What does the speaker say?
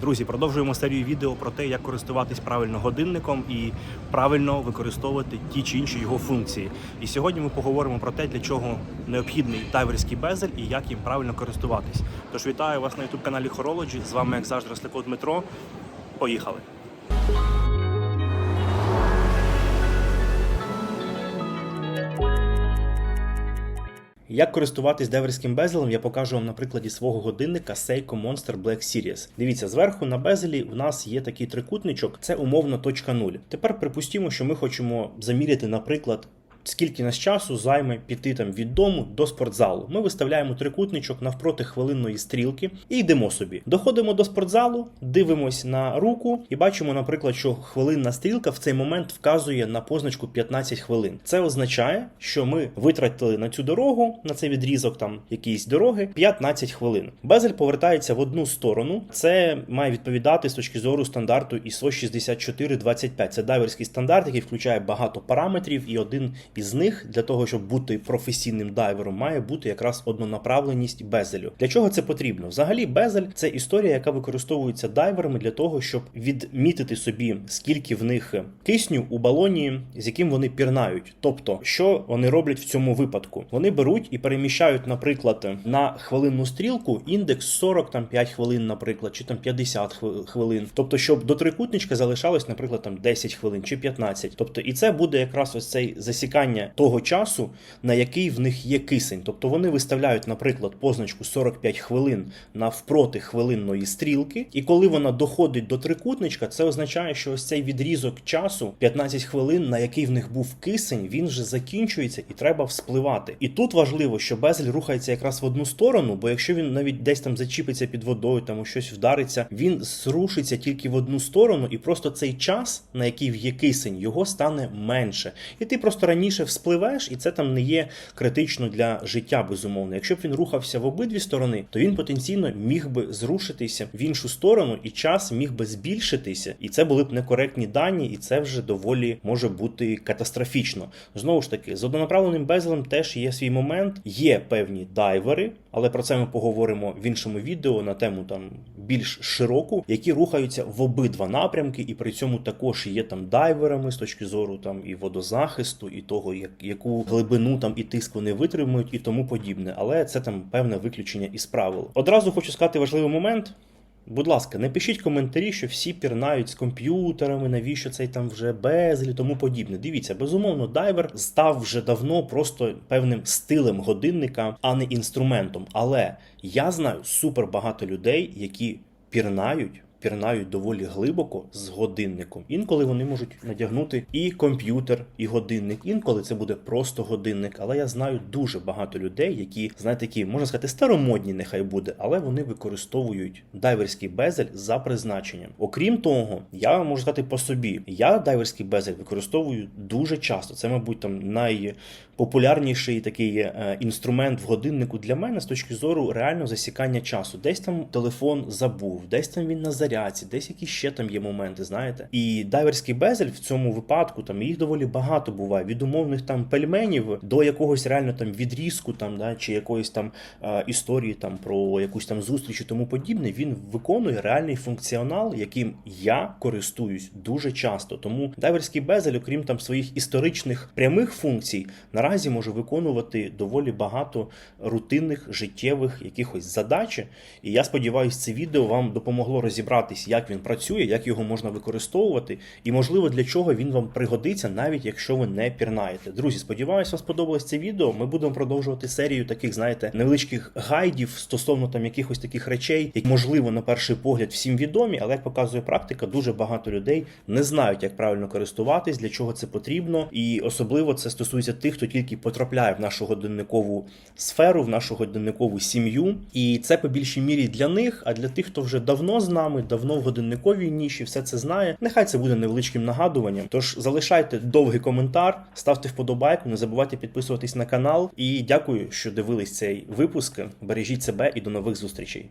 Друзі, продовжуємо серію відео про те, як користуватись правильно годинником і правильно використовувати ті чи інші його функції. І сьогодні ми поговоримо про те, для чого необхідний тайверський безель і як їм правильно користуватись. Тож вітаю вас на youtube каналі Horology. З вами, як завжди, Росляков Дмитро. Поїхали! Як користуватись деверським безелем, я покажу вам на прикладі свого годинника Seiko Monster Black Series. Дивіться, зверху на безелі в нас є такий трикутничок, це умовно точка 0. Тепер припустімо, що ми хочемо заміряти, наприклад. Скільки нас часу займе піти там від дому до спортзалу? Ми виставляємо трикутничок навпроти хвилинної стрілки і йдемо собі. Доходимо до спортзалу, дивимось на руку і бачимо, наприклад, що хвилинна стрілка в цей момент вказує на позначку 15 хвилин. Це означає, що ми витратили на цю дорогу, на цей відрізок там якісь дороги 15 хвилин. Безель повертається в одну сторону. Це має відповідати з точки зору стандарту ISO 6425. Це дайверський стандарт, який включає багато параметрів, і один із них для того, щоб бути професійним дайвером, має бути якраз однонаправленість безелю. Для чого це потрібно? Взагалі, безель це історія, яка використовується дайверами для того, щоб відмітити собі, скільки в них кисню у балоні, з яким вони пірнають. Тобто, що вони роблять в цьому випадку? Вони беруть і переміщають, наприклад, на хвилинну стрілку індекс 40 там 5 хвилин, наприклад, чи там 50 хвилин. Тобто, щоб до трикутничка залишалось, наприклад, там 10 хвилин чи 15. Тобто, і це буде якраз ось цей засікання того часу, на який в них є кисень. Тобто вони виставляють, наприклад, позначку 45 хвилин навпроти хвилинної стрілки, і коли вона доходить до трикутничка, це означає, що ось цей відрізок часу 15 хвилин, на який в них був кисень, він вже закінчується і треба вспливати. І тут важливо, що безель рухається якраз в одну сторону, бо якщо він навіть десь там зачіпиться під водою, там щось вдариться, він зрушиться тільки в одну сторону, і просто цей час, на який є кисень, його стане менше. І ти просто раніше вспливеш, і це там не є критично для життя, безумовно. Якщо б він рухався в обидві сторони, то він потенційно міг би зрушитися в іншу сторону, і час міг би збільшитися, і це були б некоректні дані, і це вже доволі може бути катастрофічно. Знову ж таки, з однонаправленим безлем теж є свій момент, є певні дайвери, але про це ми поговоримо в іншому відео на тему там більш широку, які рухаються в обидва напрямки, і при цьому також є там дайверами з точки зору там і водозахисту, і того, як яку глибину там і тиск вони витримують, і тому подібне. Але це там певне виключення із правил. Одразу хочу сказати важливий момент. Будь ласка, не пишіть коментарі, що всі пірнають з комп'ютерами, навіщо цей там вже безлі, тому подібне. Дивіться, безумовно, дайвер став вже давно просто певним стилем годинника, а не інструментом. Але я знаю супер багато людей, які пірнають. Пірнають доволі глибоко з годинником. Інколи вони можуть надягнути і комп'ютер, і годинник. Інколи це буде просто годинник. Але я знаю дуже багато людей, які знаєте, такі можна сказати, старомодні, нехай буде, але вони використовують дайверський безель за призначенням. Окрім того, я можу сказати по собі, я дайверський безель використовую дуже часто. Це, мабуть, там найпопулярніший такий е, інструмент в годиннику для мене з точки зору реально засікання часу. Десь там телефон забув, десь там він на зарядці, десь якісь ще там є моменти, знаєте. І дайверський безель в цьому випадку там їх доволі багато буває. Від умовних там пельменів до якогось реально там відрізку, там да чи якоїсь там е, історії там про якусь там зустріч і тому подібне. Він виконує реальний функціонал, яким я користуюсь дуже часто. Тому дайверський безель, окрім там своїх історичних прямих функцій, наразі може виконувати доволі багато рутинних життєвих якихось задач. І я сподіваюся, це відео вам допомогло розібратись, як він працює, як його можна використовувати, і можливо для чого він вам пригодиться, навіть якщо ви не пірнаєте. Друзі, сподіваюся, вам сподобалось це відео. Ми будемо продовжувати серію таких, знаєте, невеличких гайдів стосовно там якихось таких речей, які можливо на перший погляд всім відомі, але як показує практика, дуже багато людей не знають, як правильно користуватись, для чого це потрібно, і особливо це стосується тих, хто тільки потрапляє в нашу годинникову сферу, в нашу годинникову сім'ю. І це по більшій мірі для них, а для тих, хто вже давно з нами, давно в годинниковій ніші, все це знає. Нехай це буде невеличким нагадуванням. Тож залишайте довгий коментар, ставте вподобайку, не забувайте підписуватись на канал. І дякую, що дивились цей випуск. Бережіть себе і до нових зустрічей.